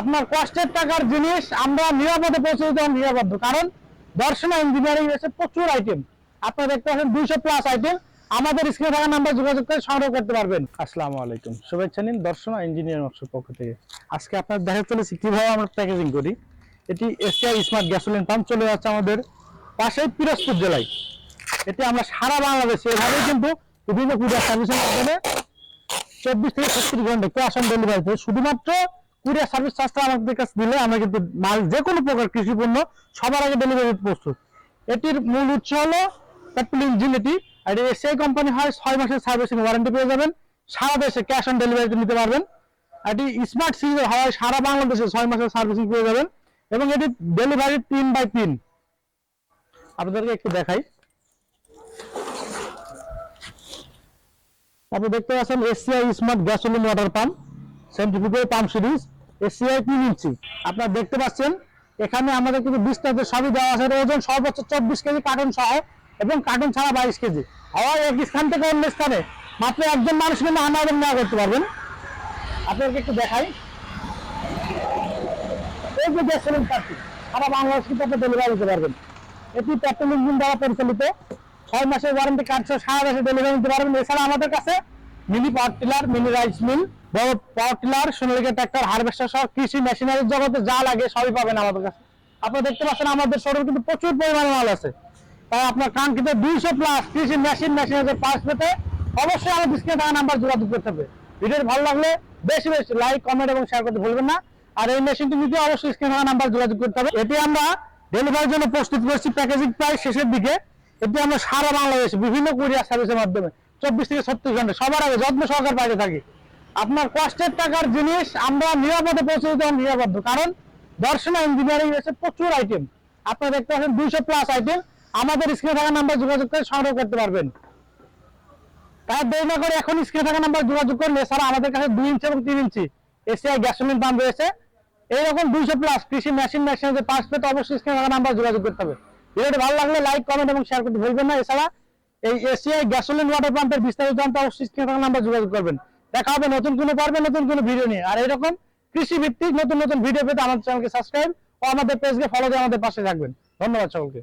আপনার কষ্টের টাকার জিনিস আমরা নিরাপদে পৌঁছে দিতে নিরাপদ। কারণ দর্শনা ইঞ্জিনিয়ারিং এসে প্রচুর আইটেম আপনারা দেখতে পাচ্ছেন দুইশো প্লাস আইটেম আমাদের স্ক্রিনে থাকা নাম্বার যোগাযোগ করে সংগ্রহ করতে পারবেন। আসসালামু আলাইকুম। শুভেচ্ছা নিন দর্শনা ইঞ্জিনিয়ারিং ওয়ার্কশপ পক্ষ থেকে। আজকে আপনার দেখা চলেছি, কীভাবে আমরা প্যাকেজিং করি। এটি এশিয়া স্মার্ট গ্যাসোলিন পাম্প চলে যাচ্ছে আমাদের পাশেই পিরোজপুর জেলায়। এটি আমরা সারা বাংলাদেশে এভাবেই কিন্তু বিভিন্ন কুরিয়ার সার্ভিসের মাধ্যমে চব্বিশ থেকে ছত্রিশ ঘণ্টা ক্যাশ অন ডেলিভারিতে শুধুমাত্র কুরিয়ার সার্ভিস চার্জটা আমাদের কাছে দিলে আমরা কিন্তু মাল যে কোনো প্রকার কৃষি পণ্য সবার আগে ডেলিভারি প্রস্তুত। এটির মূল উৎস হলো পেট্রোল এটি আর এসিআই কোম্পানি হয় ছয় মাসের সার্ভিসিং ওয়ারেন্টি পেয়ে যাবেন। সারা দেশে ক্যাশ অন ডেলিভারিতে নিতে পারবেন। এটি স্মার্ট সিরিজের হয় সারা বাংলাদেশে ছয় মাসের সার্ভিসিং পেয়ে যাবেন। এবং এটি ডেলিভারি তিন বাই তিন। আপনাদেরকে একটু দেখাই। আপনি দেখতে পাচ্ছেন ACI smart gasoline water pump centrifugal pump series তিন ইঞ্চি আপনারা দেখতে পাচ্ছেন, এখানে আমাদের কিন্তু বিস্তারিত সবই দেওয়া আছে। ওজন সর্বোচ্চ চব্বিশ কেজি কার্টন সহ এবং কার্টন ছাড়া বাইশ কেজি। আবার এক স্থান থেকে অন্য স্থানে। মাত্র একজন মানুষ কিন্তু আনা নেওয়া করতে পারবেন। আপনাদেরকে একটু দেখাই। এই যে গ্যাসোলিন পার্টি সারা বাংলাদেশ কিন্তু আপনি ডেলিভারি দিতে পারবেন। এটি পেট্রোল ইঞ্জিন দ্বারা পরিচালিত। ছয় মাসের ওয়ারেন্টি কার্ড সারা দেশে ডেলিভারি দিতে পারবেন। এছাড়া আমাদের কাছে mini power tiller mini rice mill, বড় power tiller Sonalika tractor harvester সহ কৃষি মেশিনারির জগতে যা লাগে সবই পাবেন আমাদের কাছে। আপনারা দেখতে পাচ্ছেন আমাদের শোরুম কিন্তু প্রচুর পরিমাণে মাল আছে। তাই আপনার কাঙ্ক্ষিত দুইশো প্লাস কৃষি মেশিন মেশিনারির পার্স পেতে অবশ্যই আমাদের স্ক্রিনে থাকা নাম্বার যোগাযোগ করতে হবে। ভিডিওটি ভালো লাগলে বেশি বেশি লাইক কমেন্ট এবং শেয়ার করতে ভুলবেন না। আর এই মেশিনটি নিতে অবশ্যই স্ক্রিনে থাকা নাম্বার যোগাযোগ করতে হবে। এটি আমরা ডেলিভারির জন্য প্রস্তুত করছি প্যাকেজিং প্রায় শেষের দিকে। এটি আমরা সারা বাংলাদেশে, বিভিন্ন কুরিয়ার সার্ভিসের মাধ্যমে চব্বিশ থেকে ছত্রিশ ঘণ্টা, সবার আগে যত্ন সহকার বাইরে থাকি। আপনার কষ্টের টাকার জিনিস আমরা নিরাপদে পৌঁছে দিতে নিরাপদ। কারণ দর্শনা ইঞ্জিনিয়ারিং এসে প্রচুর আইটেম আপনারা দেখতে পাচ্ছেন দুইশো প্লাস আইটেম আমাদের স্ক্রিনে থাকা নাম্বার যোগাযোগ করে সংগ্রহ করতে পারবেন। তার দেরি না করে এখন স্ক্রিনে থাকা নাম্বার যোগাযোগ করলে এছাড়া আমাদের কাছে দুই ইঞ্চি এবং তিন ইঞ্চি এসিআই গ্যাসোলিন পাম্প রয়েছে। এইরকম দুইশো প্লাস কৃষি মেশিন মেশিনের পাঁচ পেতে অবশ্যই স্ক্রিনে থাকা নাম্বার যোগাযোগ করতে হবে। ভিডিওটি ভালো লাগলে লাইক কমেন্ট এবং শেয়ার করতে ভুলবেন না। এছাড়া এই এশিয়ায় গ্যাসোলিন ওয়াটার পাম্পের বিস্তারিত জানতে অবশ্যই স্ক্রিনে থাকা নাম্বার যোগাযোগ করবেন। দেখা হবে নতুন কোনো পর্বে, নতুন কোনো ভিডিও নিয়ে। আর এরকম কৃষি ভিত্তিক নতুন নতুন ভিডিও পেতে আমাদের চ্যানেলকে সাবস্ক্রাইব ও আমাদের পেজকে ফলো দিয়ে আমাদের পাশে থাকবেন। ধন্যবাদ সকলকে।